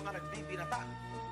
mga nagbibinata.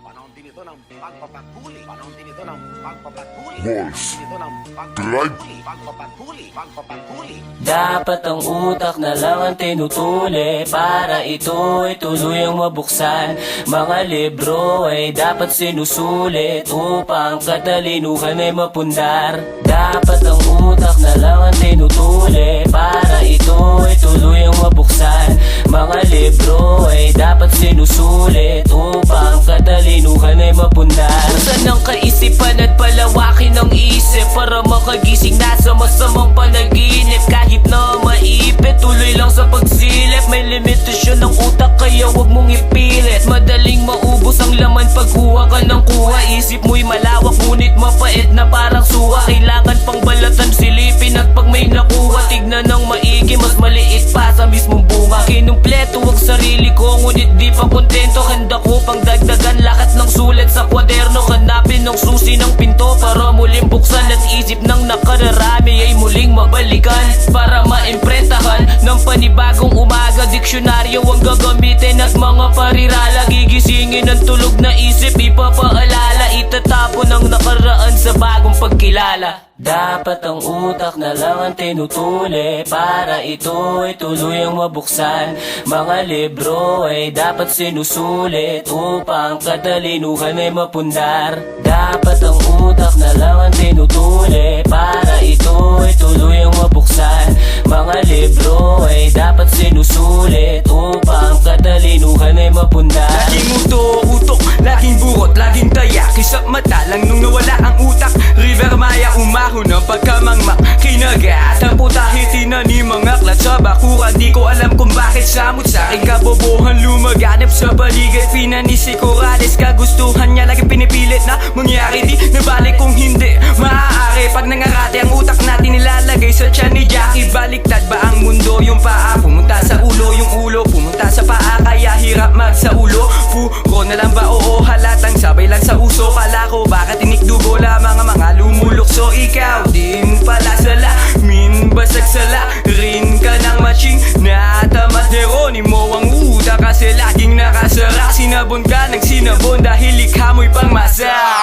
Panahon din ito ng pagpapatuli. Panahon din ito ng pagpapatuli. Din ito ng pagpapatuli. Pagpapatuli. Pagpapatuli. Dapat ang utak na lang ang tinutuli Para ito ay tuluyang mabuksan Mga libro ay dapat sinusulit Upang katalinuhan ay mapundar Dapat ang utak na lang ang tinutuli Para ito ay tuluyang mabuksan Mga libro ay dapat sinusulit Upang katalinuhan ay mapundar Saan ang kaisipan at palawakin ng isip Para makagising? Na sa masamang panaginip Kahit na maipit, tuloy lang sa pagsilip. May limitasyon ng utak kaya wag mong ipilit. Madaling maubos ang laman pag kuha ka ng kuha. Isip mo'y malawak ngunit mapait na parang suha Kailangan pang balatan silipin at pag may nakuha Tignan ng bunga Kinumpleto ang sarili ko ngunit di pa kontento. Handa ko pang dagdagan lahat ng sulat sa kwaderno. Hanapin ng susi ng pinto para muling buksan At isip ng nakararami ay muling mabalikan Para maimprentahan ng panibagong umaga. Diksyonaryo ang gagamitin at mga parirala. Gigisingin ng tulog na isip Ipapaalala. Itatapon ang nakaraan sa bagong pagkilala. Dapat ang utak na lang ang tinutuli Para ito ay tuluyang mabuksan. Mga libro ay dapat sinusulit Upang katalinuhan ay mapundar. Dapat ang utak na lang ang tinutuli Para ito ay tuluyang mabuksan Mga libro ay dapat sinusulit Upang katalinuhan ay mapundar Laging uto, utok, laging burot, laging taya. Kisap mata lang nung nawala ang utak. River Maya umahon ng pagkamangmak. Kinagat ang putahe tinanim mga aklat sa bakura Di ko alam kung bakit samot sa aking kabobohan Lumaganap. Sa paligid Pinanisi Corrales. Kagustuhan niya lagi pinipilit na mangyari. Di nabalik kung hindi maaari. Pag nangarate ang utak natin nilalagay sa tiyan ni Jackie. Baliktad ba ang mundo? Yung paa Pumunta sa ulo. Yung ulo Pumunta sa paa. Kaya hirap mag sa ulo. Puro na lang ba? Oo halatang sabay lang sa uso. Kala ko baka tinikdugo lamang ang mga lumulukso. Ikaw di mo pala sala. Min basag sala Rin ka ng matching Natamat Geronimo ang utak kasi laging nakasara. Sinabon ka ng sinabon dahil likha mo'y pangmasa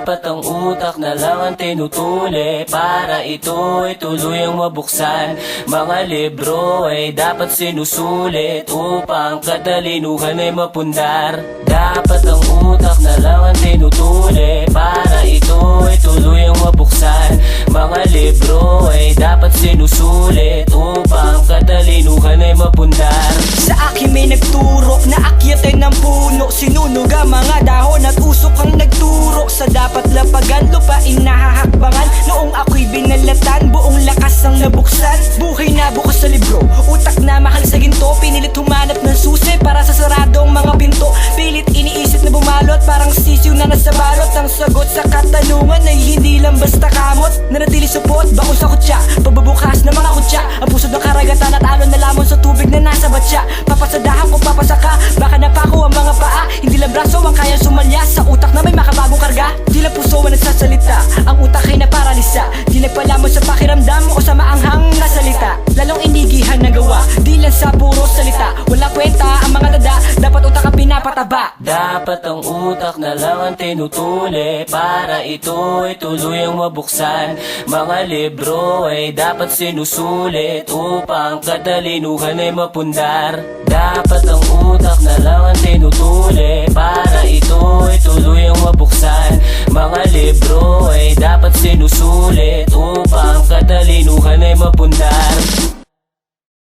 Dapat ang utak na lang ang tinutuli Para ito ay tuluyang mabuksan. Mga libro ay dapat sinusulit Upang katalinuhan ay mapundar. Dapat ang utak na lang ang tinutuli Para ito ay tuluyang mabuksan. Mga libro ay dapat sinusulit Upang katalinuhan ay mapundar. Sa akin may nagturo na akyatin ng puno. Sinunog ang mga lapagan, lupain nahahakbangan Noong ako'y binalatan, buong lakas ang nabuksan. Buhay na bukas sa libro, utak na mahal sa ginto. Pinilit humanap ng susi para sa saradong mga pinto. Pilit iniisip na bumalot, parang sisiw na nasa balot. Ang sagot sa katanungan ay hindi lang basta kamot. Nanatili supot, bako sa kutya. Pagbubukas ng pinapataba Dapat ang utak na lang ang tinutuli Para ito ay tuluyang mabuksan. Mga libro ay dapat sinusulit Upang katalinuhan ay mapundar. Dapat ang utak na lang ang tinutuli Para ito ay tuluyang mabuksan. Mga libro ay dapat sinusulit Upang katalinuhan ay mapundar